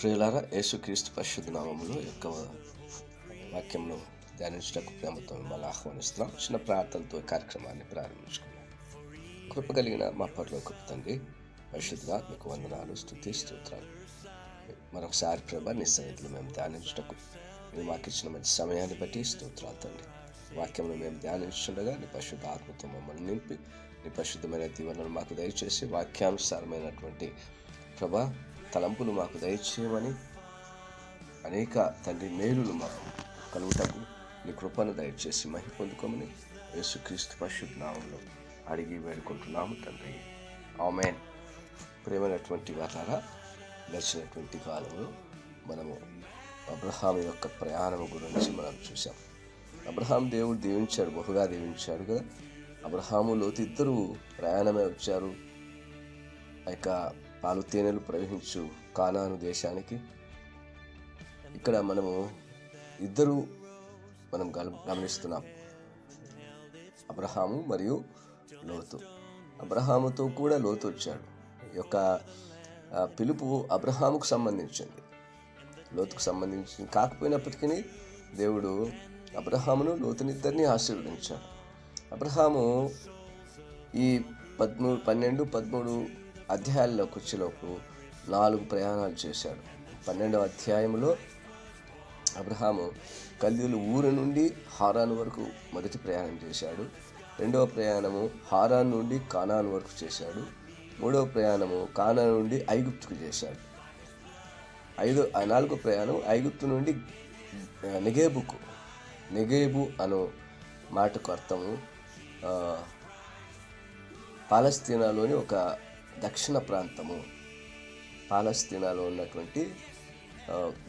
ప్రియులారా యేసుక్రీస్తు పరిశుద్ధ నామములు యొక్క వాక్యంలో ధ్యానించటకు ప్రేమతో మిమ్మల్ని ఆహ్వానిస్తున్నాం. చిన్న ప్రార్థనతో కార్యక్రమాన్ని ప్రారంభించుకున్నాం కృప కలిగిన మా పరలో కృప తండ్రి పరిశుద్ధ మీకు వందనాలు స్థుతి స్తోత్రాలు. మరొకసారి ప్రభ నీ సన్నిధిలో మేము ధ్యానించటకు మీరు మాకు ఇచ్చిన మంచి సమయాన్ని బట్టి స్తోత్రాలు తండ్రి. వాక్యంలో మేము ధ్యానించుండగా నీ పరిశుద్ధ ఆత్మతో మమ్మల్ని నింపి నీ పరిశుద్ధమైన దీవెనలు మాకు దయచేసి వాక్యానుసారమైనటువంటి ప్రభా తలంపులు మాకు దయచేయమని అనేక తండ్రి మేలులు మాకు కలుగుటకు నీ కృపను దయచేసి మహి పొందుకోమని యేసుక్రీస్తు పరిశుద్ధనామంలో అడిగి వేడుకుంటున్నాము తండ్రి. ఆమెన్. ప్రేమైనటువంటి వారారా గడిచినటువంటి కాలంలో మనము అబ్రహాం యొక్క ప్రయాణం గురించి మనం చూసాం అబ్రహాం దేవుడు దీవించాడు బహుగా దీవించాడు కదా. అబ్రహాము లోతు ఇద్దరు ప్రయాణమే వచ్చారు. ఆ యొక్క పాలు తేనెలు ప్రవహించు కానాను దేశానికి. ఇక్కడ మనము ఇద్దరు మనం గమనిస్తున్నాం. అబ్రహాము మరియు లోతు. అబ్రహాముతో కూడా లోతు వచ్చాడు. ఈ యొక్క పిలుపు అబ్రహాముకు సంబంధించింది. లోతుకు సంబంధించింది కాకపోయినప్పటికీ దేవుడు అబ్రహామును లోతునిద్దరిని ఆశీర్వదించాడు. అబ్రహాము ఈ పదమూడు పన్నెండు పదమూడు అధ్యాయాల్లోకి వచ్చేలోపు నాలుగు ప్రయాణాలు చేశాడు. పన్నెండవ అధ్యాయంలో అబ్రహాము కల్దీలు ఊరు నుండి హారాన్ వరకు మొదటి ప్రయాణం చేశాడు. రెండవ ప్రయాణము హారాన్ నుండి కానాన్ వరకు చేశాడు. మూడవ ప్రయాణము కానాన్ నుండి ఐగుప్తుకు చేశాడు. ఐదో నాలుగో ప్రయాణం ఐగుప్తు నుండి నెగేబుకు నెగేబు అను మాటకు అర్థము పాలస్తీనాలోని ఒక దక్షిణ ప్రాంతము పాలస్తీనాలో ఉన్నటువంటి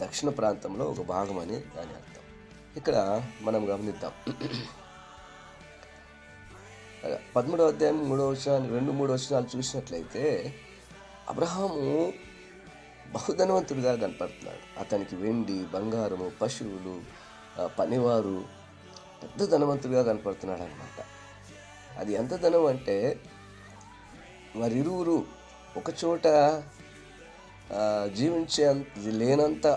దక్షిణ ప్రాంతంలో ఒక భాగం అని దాని అర్థం. ఇక్కడ మనం గమనిద్దాం. పదమూడవ అధ్యాయం మూడవ వచనాలు రెండు మూడు వచనాలు చూసినట్లయితే అబ్రహాము బహుధనవంతుడిగా కనపడుతున్నాడు. అతనికి వెండి బంగారము పశువులు పనివారు పెద్ద ధనవంతుడిగా కనపడుతున్నాడు అనమాట అది ఎంత ధనం అంటే వారిరువురు ఒకచోట జీవించే అంత లేనంత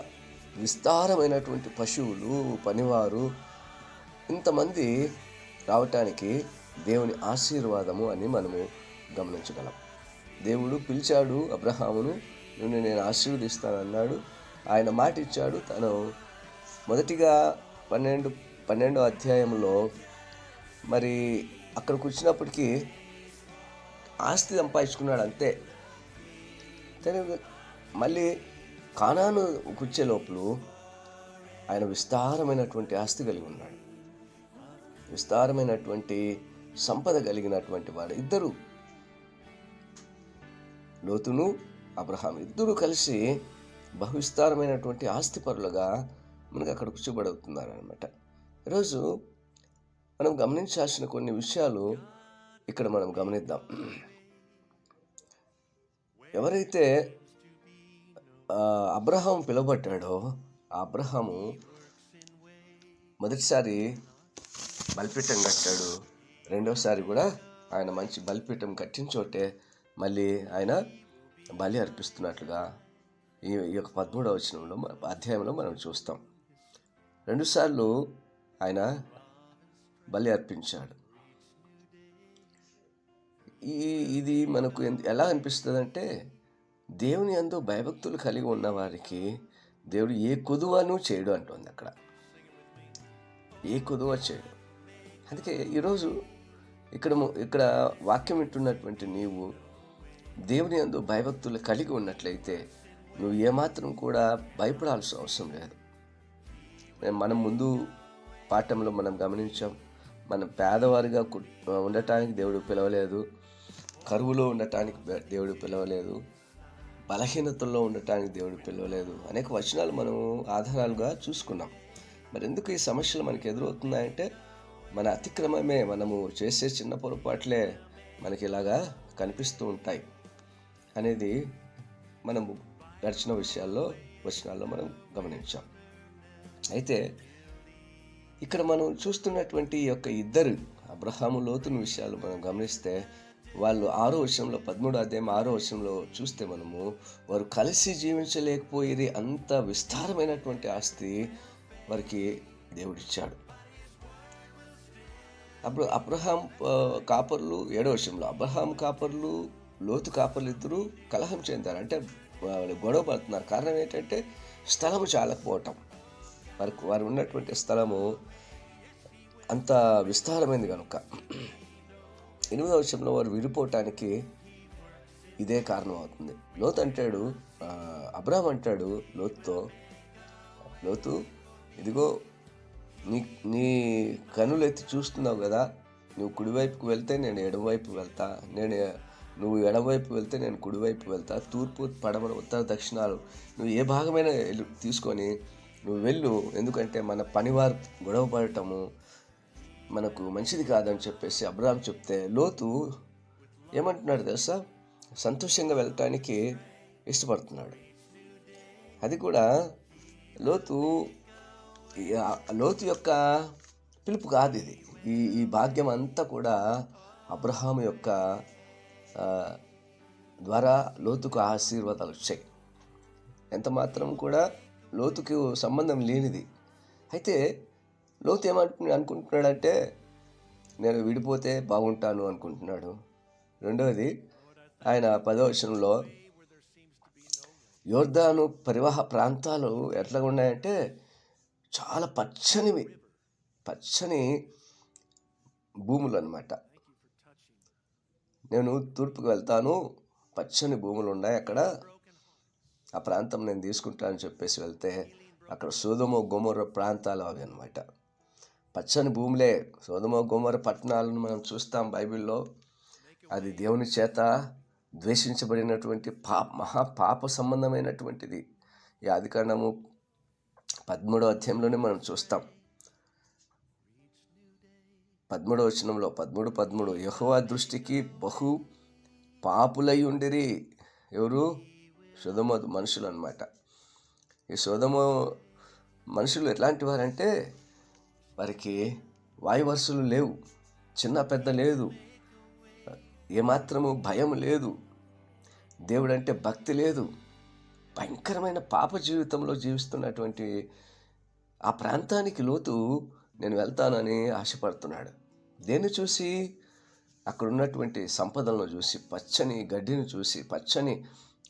విస్తారమైనటువంటి పశువులు పనివారు ఇంతమంది రావటానికి దేవుని ఆశీర్వాదము అని మనము గమనించగలం. దేవుడు పిలిచాడు అబ్రహామును నిన్ను నేను ఆశీర్వదిస్తానన్నాడు. ఆయన మాట ఇచ్చాడు తను మొదటిగా పన్నెండు పన్నెండో అధ్యాయంలో మరి అక్కడికి వచ్చినప్పటికీ ఆస్తి సంపాదించుకున్నాడు అంతే మళ్ళీ కానాను కూర్చే లోపల ఆయన విస్తారమైనటువంటి ఆస్తి కలిగి ఉన్నాడు. విస్తారమైనటువంటి సంపద కలిగినటువంటి వాడు ఇద్దరు. లోతును అబ్రహాం ఇద్దరు కలిసి బహువిస్తారమైనటువంటి ఆస్తిపరులుగా మనకు అక్కడ కూర్చోబడవుతున్నారు అనమాట ఈరోజు మనం గమనించాల్సిన కొన్ని విషయాలు ఇక్కడ మనం గమనిద్దాం. ఎవరైతే అబ్రహాం పిలువబడ్డాడో ఆ అబ్రహాము మొదటిసారి బలిపీఠం కట్టాడు. రెండోసారి కూడా ఆయన మంచి బలిపీఠం కట్టిన చోటే మళ్ళీ ఆయన బలి అర్పిస్తున్నట్లుగా ఈ ఈ యొక్క పదమూడవ వచనంలో అధ్యాయంలో మనం చూస్తాం. రెండుసార్లు ఆయన బలి అర్పించాడు. ఈ ఇది మనకు ఎలా అనిపిస్తుంది అంటే దేవుని అందు భయభక్తులు కలిగి ఉన్న వారికి దేవుడు ఏ కొదువను చేయడు అంటుంది అక్కడ. ఏ కొదువ చేయడు. అందుకే ఈరోజు ఇక్కడ ము- ఇక్కడ వాక్యం వింటున్నటువంటి నీవు దేవుని అందు భయభక్తులు కలిగి ఉన్నట్లయితే నువ్వు ఏమాత్రం కూడా భయపడాల్సిన అవసరం లేదు. మనం ముందు పాఠంలో మనం గమనించాం మనం పేదవారిగా ఉండటానికి దేవుడు పిలవలేదు కరువులో ఉండటానికి దేవుడు పిలవలేదు. బలహీనతల్లో ఉండటానికి దేవుడు పిలవలేదు. అనేక వచనాలు మనం ఆధారాలుగా చూసుకున్నాం. మరి ఎందుకు ఈ సమస్యలు మనకి ఎదురవుతున్నాయంటే మన అతిక్రమమే మనము చేసే చిన్న పొరపాట్లే మనకి ఇలాగా కనిపిస్తూ ఉంటాయి అనేది మనం గడిచిన విషయాల్లో వచనాల్లో మనం గమనించాం. అయితే ఇక్కడ మనం చూస్తున్నటువంటి ఈ యొక్క ఇద్దరు అబ్రహాము లోతుని విషయాలు మనం గమనిస్తే వాళ్ళు ఆరో వర్షంలో పదమూడో అధ్యాయం ఆరో వర్షంలో చూస్తే మనము వారు కలిసి జీవించలేకపోయేది అంత విస్తారమైనటువంటి ఆస్తి వారికి దేవుడిచ్చాడు. అప్పుడు అబ్రహాం కాపర్లు ఏడో వర్షంలో అబ్రహాం కాపర్లు లోతు కాపర్లు ఇద్దరు కలహం చెందారు. అంటే వాళ్ళు గొడవ పడుతున్నారు. కారణం ఏంటంటే స్థలము చాలకపోవటం. వారికి వారు ఉన్నటువంటి స్థలము అంత విస్తారమైంది కనుక. ఎనిమిదవ వర్షంలో వారు విడిపోవటానికి ఇదే కారణం అవుతుంది. లోతు అంటాడు అబ్రహం అబ్రాహం అంటాడు లోతుతో లోతు ఇదిగో నీ నీ కనులు ఎత్తి చూస్తున్నావు కదా నువ్వు కుడివైపుకు వెళ్తే నేను ఎడమవైపు వెళ్తా నేను నువ్వు ఎడమవైపు వెళ్తే నేను కుడివైపు వెళ్తా తూర్పు పడమర ఉత్తర దక్షిణాలు నువ్వు ఏ భాగమైన తీసుకొని నువ్వు వెళ్ళు ఎందుకంటే మన పనివారు గొడవ పడటము మనకు మంచిది కాదని చెప్పేసి అబ్రాహం చెప్తే లోతు ఏమంటున్నాడు తెలుసా? సంతోషంగా వెళ్ళటానికి ఇష్టపడుతున్నాడు. అది కూడా లోతు లోతు యొక్క పిలుపు కాదు ఇది. ఈ ఈ భాగ్యం అంతా కూడా అబ్రహాం యొక్క ద్వారా లోతుకు ఆశీర్వాదాలు వచ్చాయి. ఎంత మాత్రం కూడా లోతుకు సంబంధం లేనిది. అయితే లోతు ఏమనుకు అనుకుంటున్నాడంటే నేను విడిపోతే బాగుంటాను అనుకుంటున్నాడు. రెండవది ఆయన పదవ వచనంలో పరివాహ ప్రాంతాలు ఎట్లా ఉన్నాయంటే చాలా పచ్చనివి పచ్చని భూములు అనమాట నేను తూర్పుకు వెళ్తాను పచ్చని భూములు ఉన్నాయి అక్కడ ఆ ప్రాంతం నేను తీసుకుంటానని చెప్పేసి వెళ్తే అక్కడ సోదమో గోమర ప్రాంతాలు అవి అనమాట పచ్చని భూములే. సోదమ గోమర పట్టణాలను మనం చూస్తాం బైబిల్లో. అది దేవుని చేత ద్వేషించబడినటువంటి పా మహా పాప సంబంధమైనటువంటిది. ఈ ఆదికాండము పదమూడో అధ్యాయంలోనే మనం చూస్తాం. పదమూడో వచనంలో పదమూడు పదమూడు యహోవా దృష్టికి బహు పాపులై ఉండిరి. ఎవరు? సుధమ మనుషులు అనమాట ఈ సుధమ మనుషులు ఎట్లాంటి వారంటే వారికి వాయువర్షులు లేవు. చిన్న పెద్ద లేదు. ఏమాత్రము భయం లేదు. దేవుడంటే భక్తి లేదు. భయంకరమైన పాప జీవితంలో జీవిస్తున్నటువంటి ఆ ప్రాంతానికి లోతు నేను వెళ్తానని ఆశపడుతున్నాడు. దేన్ని చూసి? అక్కడ ఉన్నటువంటి సంపదలను చూసి పచ్చని గడ్డిని చూసి పచ్చని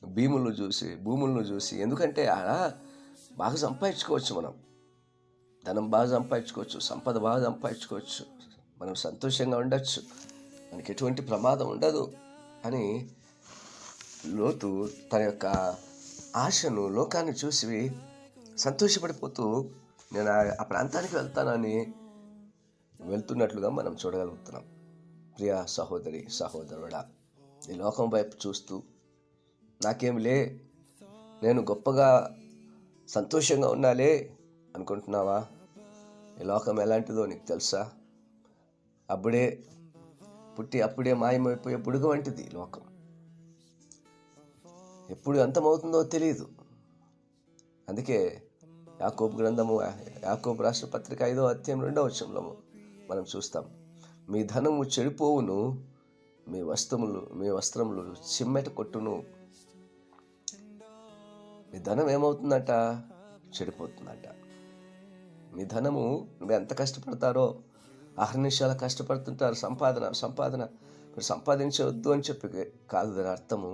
భీములను చూసి భూములను చూసి. ఎందుకంటే ఆడ బాగా సంపాదించుకోవచ్చు మనం. ధనం బాగా సంపాదించుకోవచ్చు సంపద బాగా సంపాదించుకోవచ్చు. మనం సంతోషంగా ఉండొచ్చు. మనకి ఎటువంటి ప్రమాదం ఉండదు అని లోతు తన యొక్క ఆశను లోకాన్ని చూసి సంతోషపడిపోతూ నేను ఆ- ప్రాంతానికి వెళ్తానని వెళ్తున్నట్లుగా మనం చూడగలుగుతున్నాం. ప్రియ సహోదరి సహోదరుడా ఈ లోకం వైపు చూస్తూ నాకేమిలే లే నేను గొప్పగా సంతోషంగా ఉన్నాలే అనుకుంటున్నావా? ఈ లోకం ఎలాంటిదో నీకు తెలుసా? అప్పుడే పుట్టి అప్పుడే మాయమైపోయే బుడుగు వంటిది లోకం. ఎప్పుడు అంతమవుతుందో తెలియదు అందుకే యాకోబు గ్రంథము యాకోబు రాష్ట్ర పత్రిక ఐదో అధ్యాయం రెండవ వచనంలో మనం చూస్తాం మీ ధనము చెడిపోవును మీ వస్త్రములు మీ వస్త్రములు చిమ్మెట కొట్టును. మీ ధనం ఏమవుతుందట? చెడిపోతుందట. మీ ధనము ఎంత కష్టపడతారో అహర్నిశాల కష్టపడుతుంటారు సంపాదన సంపాదన. మీరు సంపాదించవద్దు అని చెప్పి కాదు దాని అర్థము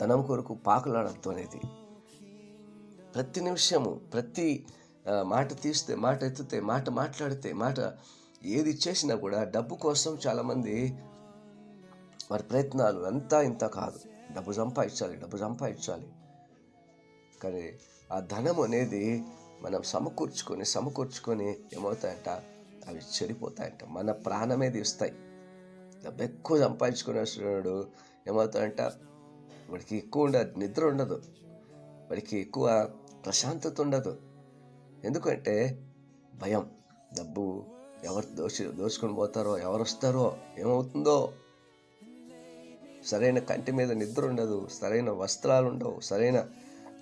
ధనం కొరకు పాకులాడద్దు అనేది. ప్రతి నిమిషము ప్రతి మాట తీస్తే మాట ఎత్తితే మాట మాట్లాడితే మాట ఏది చేసినా కూడా డబ్బు కోసం చాలామంది వారి ప్రయత్నాలు అంతా ఇంత కాదు. డబ్బు సంపాదించాలి డబ్బు సంపాదించాలి. కానీ ఆ ధనం అనేది మనం సమకూర్చుకొని సమకూర్చుకొని ఏమవుతాయంట? అవి చెడిపోతాయంట. మన ప్రాణమే తీస్తాయి. డబ్బు ఎక్కువ సంపాదించుకునేస్తున్నాడు ఏమవుతాయంట వాడికి ఎక్కువ ఉండదు నిద్ర ఉండదు. వాడికి ఎక్కువ ప్రశాంతత ఉండదు. ఎందుకంటే భయం. డబ్బు ఎవరు దోచి దోచుకొని పోతారో ఎవరు వస్తారో ఏమవుతుందో. సరైన కంటి మీద నిద్ర ఉండదు. సరైన వస్త్రాలు ఉండవు. సరైన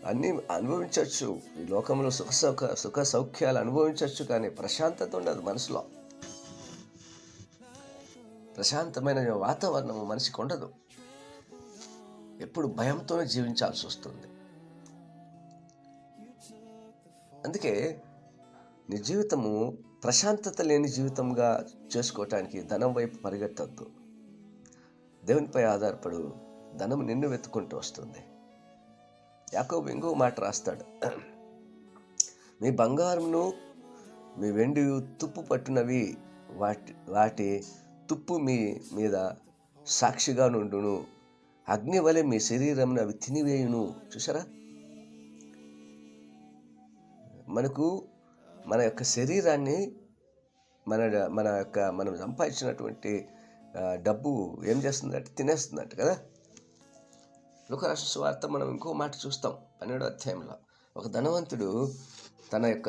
అన్నీ అనుభవించవచ్చు. ఈ లోకంలో సుఖ సౌక సుఖ సౌఖ్యాలు అనుభవించవచ్చు కానీ ప్రశాంతత ఉండదు మనసులో. ప్రశాంతమైన వాతావరణం మనిషికి ఉండదు. ఎప్పుడు భయంతోనే జీవించాల్సి వస్తుంది. అందుకే నీ జీవితము ప్రశాంతత లేని జీవితంగా చేసుకోవటానికి ధనం వైపు పరిగెత్తద్దు. దేవునిపై ఆధారపడు ధనం నిన్ను వెతుక్కుంటూ వస్తుంది. యాకోబు ఇంకో మాట రాస్తాడు. మీ బంగారంను మీ వెండి తుప్పు పట్టినవి వాటి వాటి తుప్పు మీ మీద సాక్షిగా నుండును. అగ్ని వలె మీ శరీరం అవి తినివేయును. చూసారా మనకు మన యొక్క శరీరాన్ని మన మన యొక్క మనం సంపాదించినటువంటి డబ్బు ఏం చేస్తుందంటే తినేస్తుందంట కదా? లుకరాష్ట్ర స్వార్థ మనం ఇంకో మాట చూస్తాం పన్నెండో అధ్యాయంలో. ఒక ధనవంతుడు తన యొక్క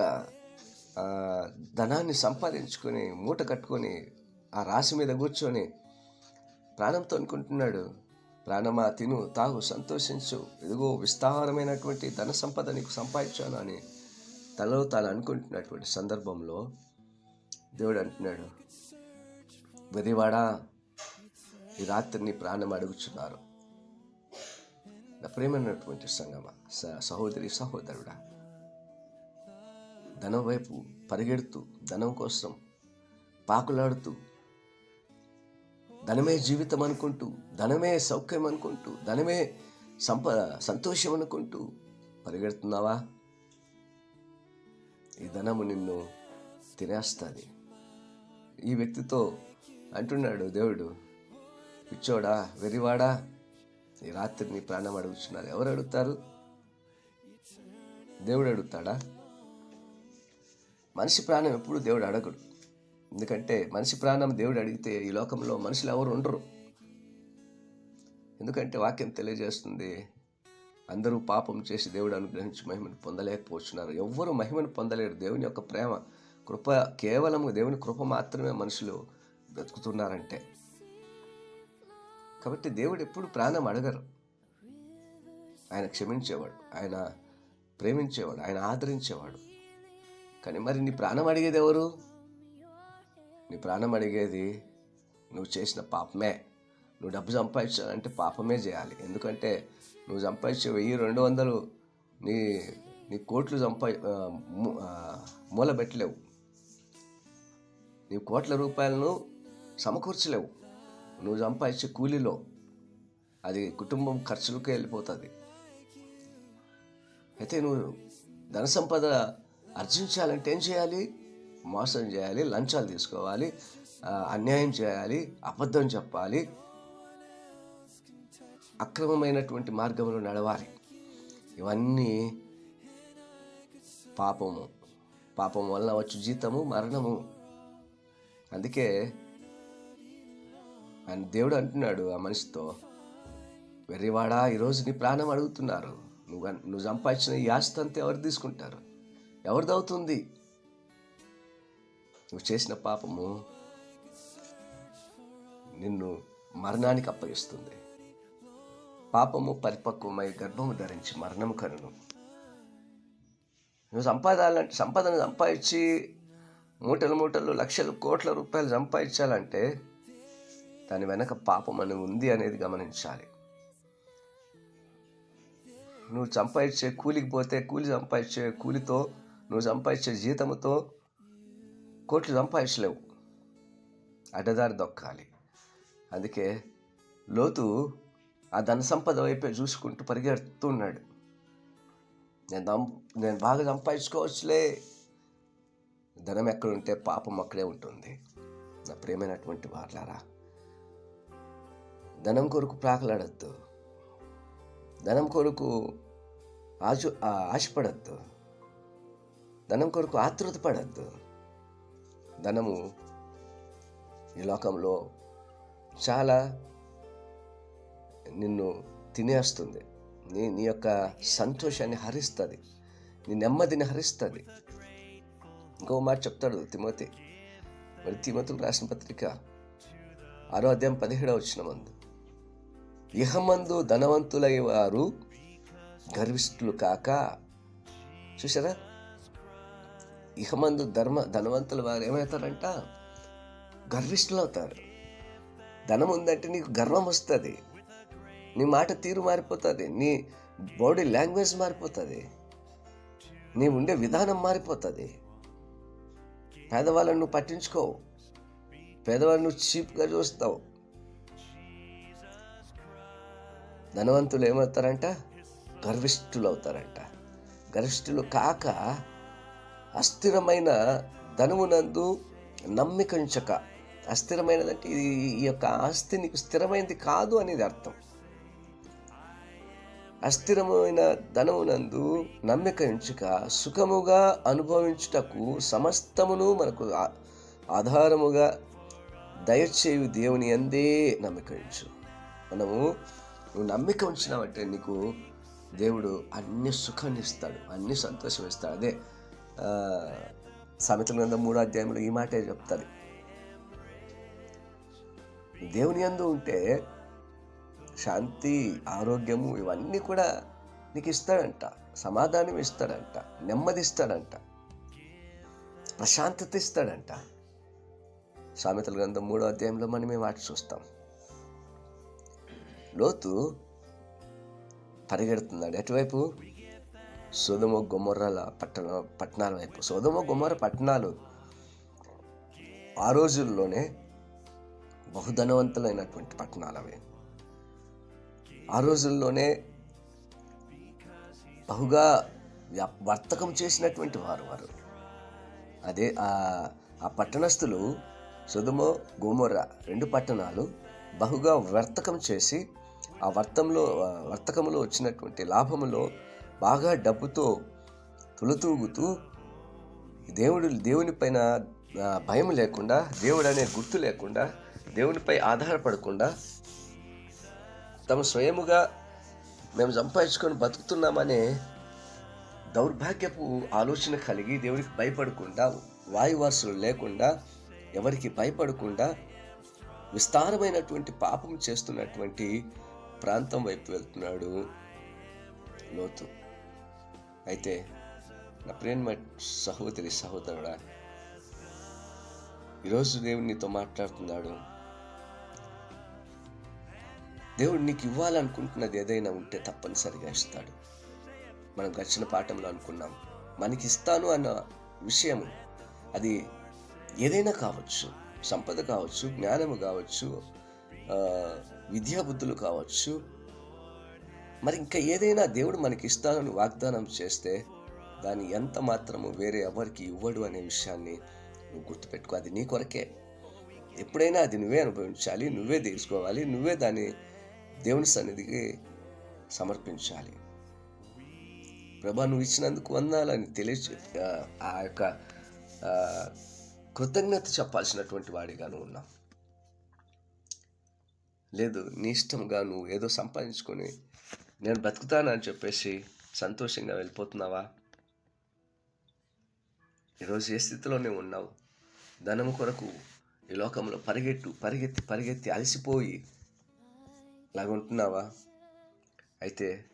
ధనాన్ని సంపాదించుకొని మూట కట్టుకొని ఆ రాశి మీద కూర్చొని ప్రాణంతో అనుకుంటున్నాడు. ప్రాణమా తిను తాగు సంతోషించు. ఇదిగో విస్తారమైనటువంటి ధన సంపద నీకు సంపాదించాను అని తనలో తాను అనుకుంటున్నటువంటి సందర్భంలో దేవుడు అంటున్నాడు. వెదివాడా ఈ రాత్రి నీ ప్రాణం అడుగుచున్నారు. నా ప్రేమైనటువంటి సంగమ స- సహోదరి సహోదరుడా ధనం వైపు పరిగెడుతూ ధనం కోసం పాకులాడుతూ ధనమే జీవితం అనుకుంటూ ధనమే సౌఖ్యం అనుకుంటూ ధనమే సంప సంతోషం అనుకుంటూ పరిగెడుతున్నావా? ఈ ధనము నిన్ను తినేస్తుంది. ఈ వ్యక్తితో అంటున్నాడు దేవుడు పిచ్చోడా వెరివాడా ఈ రాత్రి నీ ప్రాణం అడుగుతున్నారు. ఎవరు అడుగుతారు? దేవుడు అడుగుతాడా? మనిషి ప్రాణం ఎప్పుడు దేవుడు అడగడు. ఎందుకంటే మనిషి ప్రాణం దేవుడు అడిగితే ఈ లోకంలో మనుషులు ఎవరు ఉండరు. ఎందుకంటే వాక్యం తెలియజేస్తుంది అందరూ పాపం చేసి దేవుడు అనుగ్రహించి మహిమను పొందలేకపోతున్నారు. ఎవ్వరూ మహిమను పొందలేరు. దేవుని యొక్క ప్రేమ కృప కేవలం దేవుని కృప మాత్రమే మనుషులు బ్రతుకుతున్నారంటే. కాబట్టి దేవుడు ఎప్పుడు ప్రాణం అడగరు. ఆయన క్షమించేవాడు ఆయన ప్రేమించేవాడు ఆయన ఆదరించేవాడు. కానీ మరి నీ ప్రాణం అడిగేది ఎవరు? నీ ప్రాణం అడిగేది నువ్వు చేసిన పాపమే. నువ్వు డబ్బు సంపాదించాలంటే పాపమే చేయాలి. ఎందుకంటే నువ్వు సంపాదించే వెయ్యి రెండు వందలు నీ నీ కోట్లు సంపా మూలబెట్టలేవు. నీ కోట్ల రూపాయలను సమకూర్చలేవు. నువ్వు సంపాదించే కూలీలో అది కుటుంబం ఖర్చులకే వెళ్ళిపోతుంది. అయితే నువ్వు ధన సంపద ఆర్జించాలంటే ఏం చేయాలి? మోసం చేయాలి లంచాలు తీసుకోవాలి అన్యాయం చేయాలి అబద్ధం చెప్పాలి అక్రమమైనటువంటి మార్గంలో నడవాలి. ఇవన్నీ పాపము. పాపం వలన వచ్చు జీతము మరణము. అందుకే ఆయన దేవుడు అంటున్నాడు ఆ మనిషితో వెర్రివాడా ఈరోజు నీ ప్రాణం అడుగుతున్నారు. నువ్వు నువ్వు సంపాదించిన ఈ ఆస్తి అంతా ఎవరు తీసుకుంటారు? ఎవరిదవుతుంది నువ్వు చేసిన పాపము నిన్ను మరణానికి అప్పగిస్తుంది. పాపము పరిపక్వమై గర్భము ధరించి మరణము కనును. నువ్వు సంపాదాలంటే సంపదను సంపాదించి మూటలు మూటలు లక్షలు కోట్ల రూపాయలు సంపాదించాలంటే దాని వెనక పాపం అని ఉంది అనేది గమనించాలి. నువ్వు సంపాదించే కూలికి పోతే కూలి సంపాదించే కూలితో నువ్వు సంపాదించే జీతంతో కోట్లు సంపాదించలేవు. అడ్డదారి దొక్కాలి. అందుకే లోతు ఆ ధన సంపద వైపే చూసుకుంటూ పరిగెడుతున్నాడు. నేను దం నేను బాగా సంపాదించుకోవచ్చులే. ధనం ఎక్కడుంటే పాపం అక్కడే ఉంటుంది. నా ప్రేమైనటువంటి వాళ్ళారా ధనం కొరకు ప్రాకలాడద్దు. ధనం కొరకు ఆశ ఆశపడద్దు. ధనం కొరకు ఆతృత పడద్దు. ధనము ఈ లోకంలో చాలా నిన్ను తినేస్తుంది. నీ నీ యొక్క సంతోషాన్ని హరిస్తుంది. నీ నెమ్మదిని హరిస్తుంది. ఇంకో మాట చెప్తాడు తిమోతి. మరి తిమోతుకు రాసిన పత్రిక ఆరో అధ్యాయం పదిహేడవ వచ్చిన మందు ఇహమందు ధనవంతులై వారు గర్విష్ఠులు కాక చూసారా ఇహమందు ధర్మ ధనవంతుల వారు ఏమవుతారంట? గర్విష్ఠులు అవుతారు ధనం ఉందంటే నీకు గర్వం వస్తుంది. నీ మాట తీరు మారిపోతుంది. నీ బాడీ లాంగ్వేజ్ మారిపోతుంది. నీ ఉండే విధానం మారిపోతుంది. పేదవాళ్ళను నువ్వు పట్టించుకోవు. పేదవాళ్ళను నువ్వు చీప్గా చూస్తావు. ధనవంతులు ఏమవుతారంట? గర్విష్ఠులు అవుతారంట గర్విష్ఠులు కాక అస్థిరమైన ధనమునందు నమ్మికంచక అస్థిరమైనదంటే ఇది ఈ యొక్క ఆస్తి నీకు స్థిరమైనది కాదు అనేది అర్థం. అస్థిరమైన ధనమునందు నమ్మిక ఉంచుక సుఖముగా అనుభవించుటకు సమస్తమును మనకు ఆధారముగా దయచేయు దేవుని అందే నమ్మిక ఉంచు. మనము నువ్వు నమ్మిక ఉంచినావంటే నీకు దేవుడు అన్ని సుఖాన్ని ఇస్తాడు అన్ని సంతోషం ఇస్తాడు. అదే సామెతల గ్రంథం మూడో అధ్యాయంలో ఈ మాటే చెప్తుంది. దేవుని యందు ఉంటే శాంతి ఆరోగ్యము ఇవన్నీ కూడా నీకు ఇస్తాడంట సమాధానం ఇస్తాడంట నెమ్మది ఇస్తాడంట ప్రశాంతత ఇస్తాడంట. సామెతల గ్రంథం మూడో అధ్యాయంలో మనం ఈ వాటి చూస్తాం. లోతు పరిగెడుతున్నాడు ఎటువైపు? సోదమ గుమ్మర్రాల పట్టణ పట్టణాల వైపు. సోదమ గుమ్మర పట్టణాలు ఆ రోజుల్లోనే బహుధనవంతులైనటువంటి పట్టణాలు అవి. ఆ రోజుల్లోనే బహుగా వర్తకం చేసినటువంటి వారు వారు. అదే ఆ ఆ పట్టణస్థులు సుధుమో గోమొర్ర రెండు పట్టణాలు బహుగా వర్తకం చేసి ఆ వర్తంలో వర్తకంలో వచ్చినటువంటి లాభములో బాగా డబ్బుతో తులతూగుతూ దేవుడు దేవుని పైన భయం లేకుండా దేవుడు అనే గుర్తు లేకుండా దేవునిపై ఆధారపడకుండా తమ స్వయముగా మేము సంపాదించుకొని బతుకుతున్నామనే దౌర్భాగ్యపు ఆలోచన కలిగి దేవుడికి భయపడకుండా వాయువాసులు లేకుండా ఎవరికి భయపడకుండా విస్తారమైనటువంటి పాపం చేస్తున్నటువంటి ప్రాంతం వైపు వెళ్తున్నాడు లోతు. అయితే నా ప్రేమ సహోదరి సహోదరుడా ఈరోజు దేవుడు నీతో మాట్లాడుతున్నాడు. దేవుడు నీకు ఇవ్వాలనుకుంటున్నది ఏదైనా ఉంటే తప్పనిసరిగా ఇస్తాడు. మనం గడిచిన పాఠంలో అనుకున్నాం మనకి ఇస్తాను అన్న విషయం అది ఏదైనా కావచ్చు సంపద కావచ్చు జ్ఞానము కావచ్చు విద్యాబుద్ధులు కావచ్చు. మరి ఇంకా ఏదైనా దేవుడు మనకి ఇస్తానని వాగ్దానం చేస్తే దాన్ని ఎంత మాత్రము వేరే ఎవరికి ఇవ్వడు అనే విషయాన్ని నువ్వు గుర్తుపెట్టుకో. అది నీ కొరకే. ఎప్పుడైనా అది నువ్వే అనుభవించాలి నువ్వే తీసుకోవాలి నువ్వే దాన్ని దేవుని సన్నిధికి సమర్పించాలి. ప్రభా నువ్వు ఇచ్చినందుకు వందాలని తెలియ ఆ యొక్క కృతజ్ఞత చెప్పాల్సినటువంటి వాడిగాను ఉన్నాం. లేదు నీ ఇష్టంగా నువ్వు ఏదో సంపాదించుకొని నేను బతుకుతానని చెప్పేసి సంతోషంగా వెళ్ళిపోతున్నావా? ఈరోజు ఏ స్థితిలోనే ఉన్నావు? ధనము కొరకు ఈ లోకంలో పరిగెట్టు పరిగెత్తి పరిగెత్తి అలసిపోయి లాగుంటున్నావా? అయితే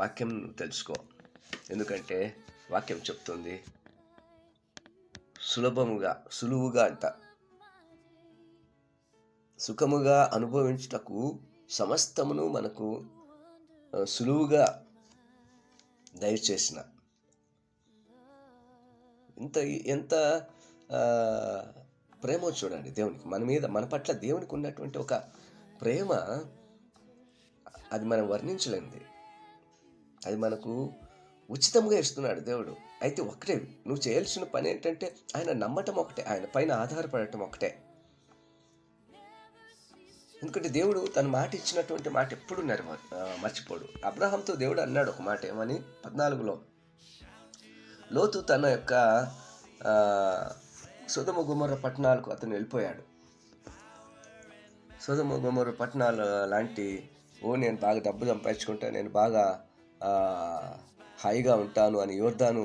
వాక్యం నువ్వు తెలుసుకో. ఎందుకంటే వాక్యం చెప్తుంది సులభముగా సులువుగా అంట. సుఖముగా అనుభవించుటకు సమస్తమును మనకు సులువుగా దయచేసిన. ఇంత ఎంత ప్రేమ చూడండి దేవునికి. మన మీద మన పట్ల దేవునికి ఉన్నటువంటి ఒక ప్రేమ అది మనం వర్ణించలేనిది. అది మనకు ఉచితంగా ఇస్తున్నాడు దేవుడు. అయితే ఒకటే నువ్వు చేయాల్సిన పని ఏంటంటే ఆయన నమ్మటం ఒకటే ఆయన పైన ఆధారపడటం ఒకటే. ఎందుకంటే దేవుడు తన మాట ఇచ్చినటువంటి మాట ఎప్పుడు నెరవ మర్చిపోడు. అబ్రహాంతో దేవుడు అన్నాడు ఒక మాట ఏమని? పద్నాలుగులో. లోతు తన యొక్క సుధమ గుమ్మర పట్టణాలకు అతను వెళ్ళిపోయాడు. సుధమ గుమ్మర పట్టణాలు లాంటి ఓ నేను బాగా డబ్బు సంపాదించుకుంటా నేను బాగా హైగా హాయిగా ఉంటాను అని యోర్ధాను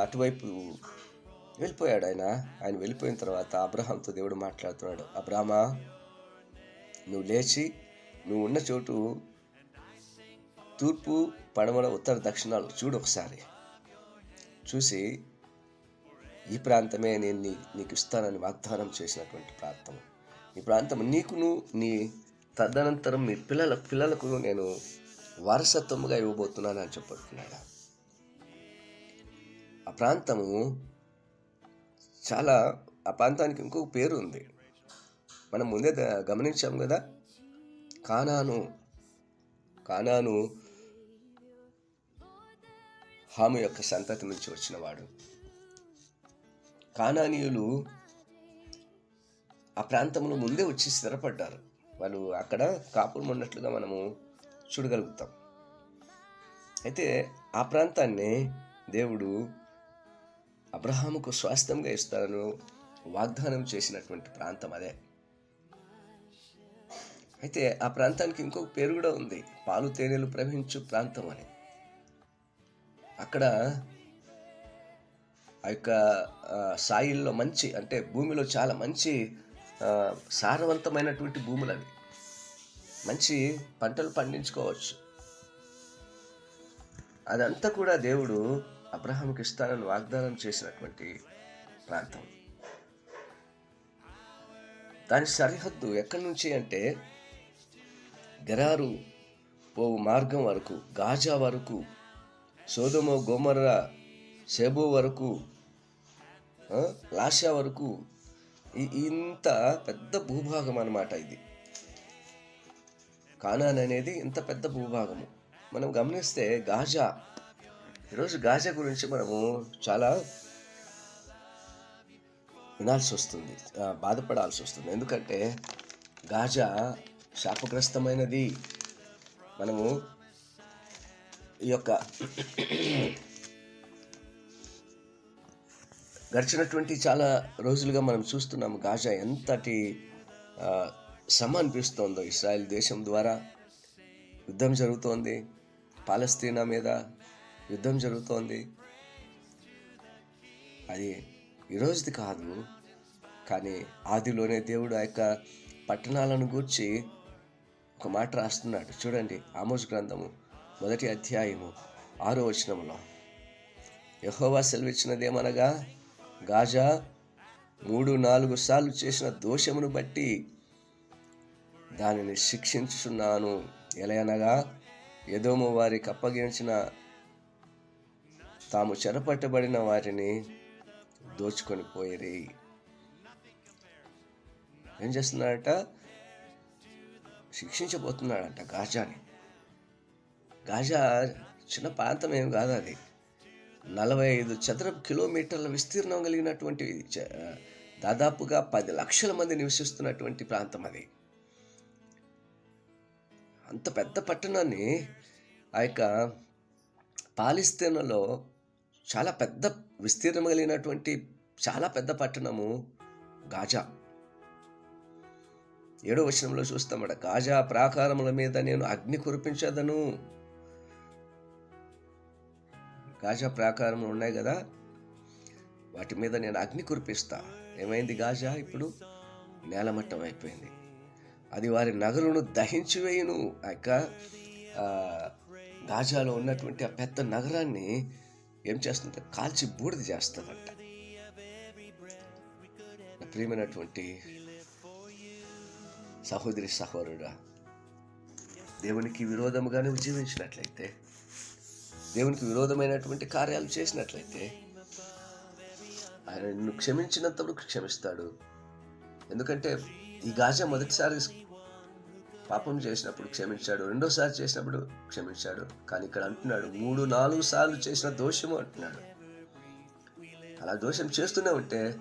అటువైపు వెళ్ళిపోయాడు ఆయన. ఆయన వెళ్ళిపోయిన తర్వాత అబ్రహాంతో దేవుడు మాట్లాడుతున్నాడు. అబ్రామా నువ్వు లేచి నువ్వు ఉన్న చోటు తూర్పు పడమర ఉత్తర దక్షిణాలు చూడు ఒకసారి. చూసి ఈ ప్రాంతమే నేను నీ నీకు ఇస్తానని వాగ్దానం చేసినటువంటి ప్రాంతం. ఈ ప్రాంతం నీకును నీ తదనంతరం మీ పిల్లల పిల్లలకు నేను వారసత్వముగా ఇవ్వబోతున్నాను అని చెప్పబడుతున్నాడు? ఆ ప్రాంతము చాలా ఆ ప్రాంతానికి ఇంకొక పేరు ఉంది. మనం ముందే గమనించాం కదా? కానాను కానాను హాము యొక్క సంతతి నుంచి వచ్చినవాడు. కానానీయులు ఆ ప్రాంతంలో ముందే వచ్చి స్థిరపడ్డారు. వాళ్ళు అక్కడ కాపురం ఉన్నట్లుగా మనము చూడగలుగుతాం. అయితే ఆ ప్రాంతాన్ని దేవుడు అబ్రహాముకు స్వాస్థ్యంగా ఇస్తానని వాగ్దానం చేసినటువంటి ప్రాంతం అదే. అయితే ఆ ప్రాంతానికి ఇంకొక పేరు కూడా ఉంది. పాలు తేనెలు ప్రవహించు ప్రాంతం అని. అక్కడ ఆ యొక్క సాయిల్లో మంచి అంటే భూమిలో చాలా మంచి సారవంతమైనటువంటి భూములు అవి. మంచి పంటలు పండించుకోవచ్చు. అదంతా కూడా దేవుడు అబ్రహాంకి ఇస్తానని వాగ్దానం చేసినటువంటి ప్రాంతం. దాని సరిహద్దు ఎక్కడి నుంచి అంటే గెరారు పోవు మార్గం వరకు గాజా వరకు సోదమో గోమర్ర సేబో వరకు లాషా వరకు ఇంత పెద్ద భూభాగం అన్నమాట ఇది. కానాన్ అనేది ఇంత పెద్ద భూభాగము. మనం గమనిస్తే గాజా ఈరోజు గాజా గురించి మనము చాలా వినాల్సి వస్తుంది బాధపడాల్సి వస్తుంది. ఎందుకంటే గాజా శాపగ్రస్తమైనది. మనము ఈ యొక్క గడిచినటువంటి చాలా రోజులుగా మనం చూస్తున్నాము గాజా ఎంతటి సమ అనిపిస్తోందో ఇస్రాయల్ దేశం ద్వారా. యుద్ధం జరుగుతోంది. పాలస్తీనా మీద యుద్ధం జరుగుతోంది. అది ఈరోజుది కాదు. కానీ ఆదిలోనే దేవుడు ఆ యొక్క పట్టణాలను గూర్చి ఒక మాట రాస్తున్నాడు. చూడండి ఆమోస్ గ్రంథము మొదటి అధ్యాయము ఆరో వచనంలో యహోవా సెలవిచ్చినదేమనగా గాజా మూడు నాలుగు సార్లు చేసిన దోషమును బట్టి దానిని శిక్షించుచున్నాను. ఎలయనగా ఎదోము వారికి అప్పగించిన తాము చెరపట్టబడిన వారిని దోచుకొని పోయిరి. ఏం చేస్తున్నాడట శిక్షించబోతున్నాడంట గాజాని. గాజా చిన్న ప్రాంతం ఏం కాదు అది. నలభై ఐదు చదరపు కిలోమీటర్ల విస్తీర్ణం కలిగినటువంటి దాదాపుగా పది లక్షల మంది నివసిస్తున్నటువంటి ప్రాంతం అది. అంత పెద్ద పట్టణాన్ని ఆ యొక్క పాలిస్తీనలో చాలా పెద్ద విస్తీర్ణం కలిగినటువంటి చాలా పెద్ద పట్టణము గాజా. ఏడో వచనంలో చూస్తామట గాజా ప్రాకారముల మీద నేను అగ్ని కురిపించదను. గాజా ప్రాకారములు ఉన్నాయి కదా వాటి మీద నేను అగ్ని కురిపిస్తా. ఏమైంది గాజా? ఇప్పుడు నేలమట్టం అయిపోయింది. అది వారి నగరును దహించి వేయును ఆ యొక్క గాజాలో ఉన్నటువంటి ఆ పెద్ద నగరాన్ని ఏం చేస్తుందంటే కాల్చి బూడిద చేస్తుందంట. ప్రియమైనటువంటి సహోదరి సహోదరుడా దేవునికి విరోధముగా నువ్వు జీవించినట్లయితే దేవునికి విరోధమైనటువంటి కార్యాలు చేసినట్లయితే ఆయన నిన్ను క్షమించినంతవరకు క్షమిస్తాడు. ఎందుకంటే ఈ గాజా మొదటిసారి పాపం చేసినప్పుడు క్షమించాడు రెండోసారి చేసినప్పుడు క్షమించాడు. కానీ ఇక్కడ అంటున్నాడు మూడు నాలుగు సార్లు చేసిన దోషము అంటున్నాడు. అలా దోషం చేస్తూనే ఉంటే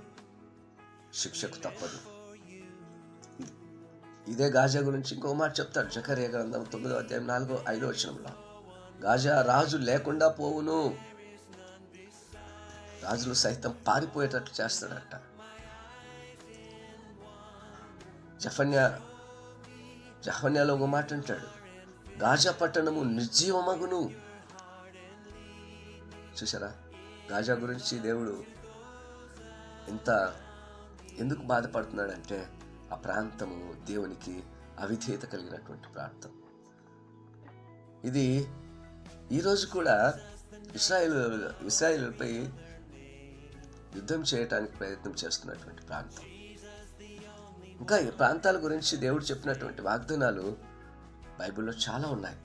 శిక్షకు తప్పదు. ఇదే గాజా గురించి ఇంకో మాట చెప్తాడు. జకర్య గ్రంథం తొమ్మిదో అధ్యాయం నాలుగో ఐదో వచనంలో. గాజా రాజు లేకుండా పోవును. రాజులు సైతం పారిపోయేటట్లు చేస్తాడట. జఫన్యా జఫన్యాలో ఒక మాట అంటాడు. గాజా పట్టణము నిర్జీవమగును. చూసారా గాజా గురించి దేవుడు ఎంత ఎందుకు బాధపడుతున్నాడంటే ఆ ప్రాంతము దేవునికి అవిధేయత కలిగినటువంటి ప్రాంతం. ఇది ఈరోజు కూడా ఇస్రాయిల్ ఇస్రాయిల్పై యుద్ధం చేయడానికి ప్రయత్నం చేస్తున్నటువంటి ప్రాంతం. ఇంకా ఈ ప్రాంతాల గురించి దేవుడు చెప్పినటువంటి వాగ్దానాలు బైబిల్లో చాలా ఉన్నాయి.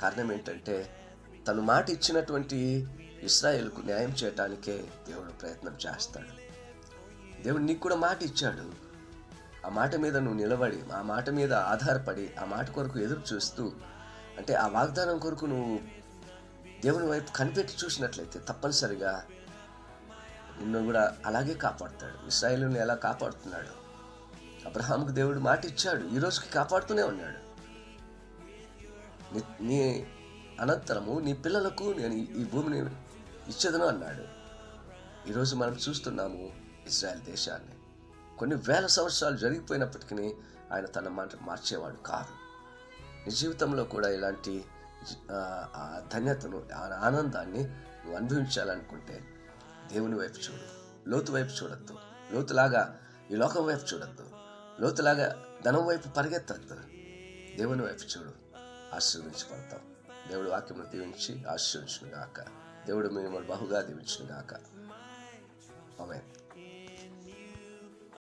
కారణం ఏంటంటే తను మాట ఇచ్చినటువంటి ఇస్రాయేల్కు న్యాయం చేయటానికే దేవుడు ప్రయత్నం చేస్తాడు. దేవుడు నీకు కూడా మాట ఇచ్చాడు. ఆ మాట మీద నువ్వు నిలబడి ఆ మాట మీద ఆధారపడి ఆ మాట కొరకు ఎదురు చూస్తూ అంటే ఆ వాగ్దానం కొరకు నువ్వు దేవుని వైపు కనిపెట్టి చూసినట్లయితే తప్పనిసరిగా నిన్ను కూడా అలాగే కాపాడుతాడు. ఇస్రాయిల్ని ఎలా కాపాడుతున్నాడు? అబ్రహాంకు దేవుడు మాట ఇచ్చాడు. ఈ రోజుకి కాపాడుతూనే ఉన్నాడు. నీ- అనంతరము నీ పిల్లలకు నేను ఈ- భూమిని ఇచ్చేదను అన్నాడు. ఈరోజు మనం చూస్తున్నాము ఇస్రాయల్ దేశాన్ని. కొన్ని వేల సంవత్సరాలు జరిగిపోయినప్పటికీ ఆయన తన మాట మార్చేవాడు కాదు. నీ జీవితంలో కూడా ఇలాంటి ఆ, ధన్యతను ఆ ఆనందాన్ని నువ్వు అనుభవించాలనుకుంటే దేవుని వైపు చూడు. లోతు వైపు చూడొద్దు. లోతులాగా ఈ లోకం వైపు చూడొద్దు. లోతులాగా ధనం వైపు పరిగెత్తద్దు. దేవుని వైపు చూడు. ఆశీర్వించబడతాం దేవుడు వాక్యమును దీవించి ఆశీర్వించును గాక దేవుడు మిమ్మల్ని బహుగా దీవించును గాక ఆమె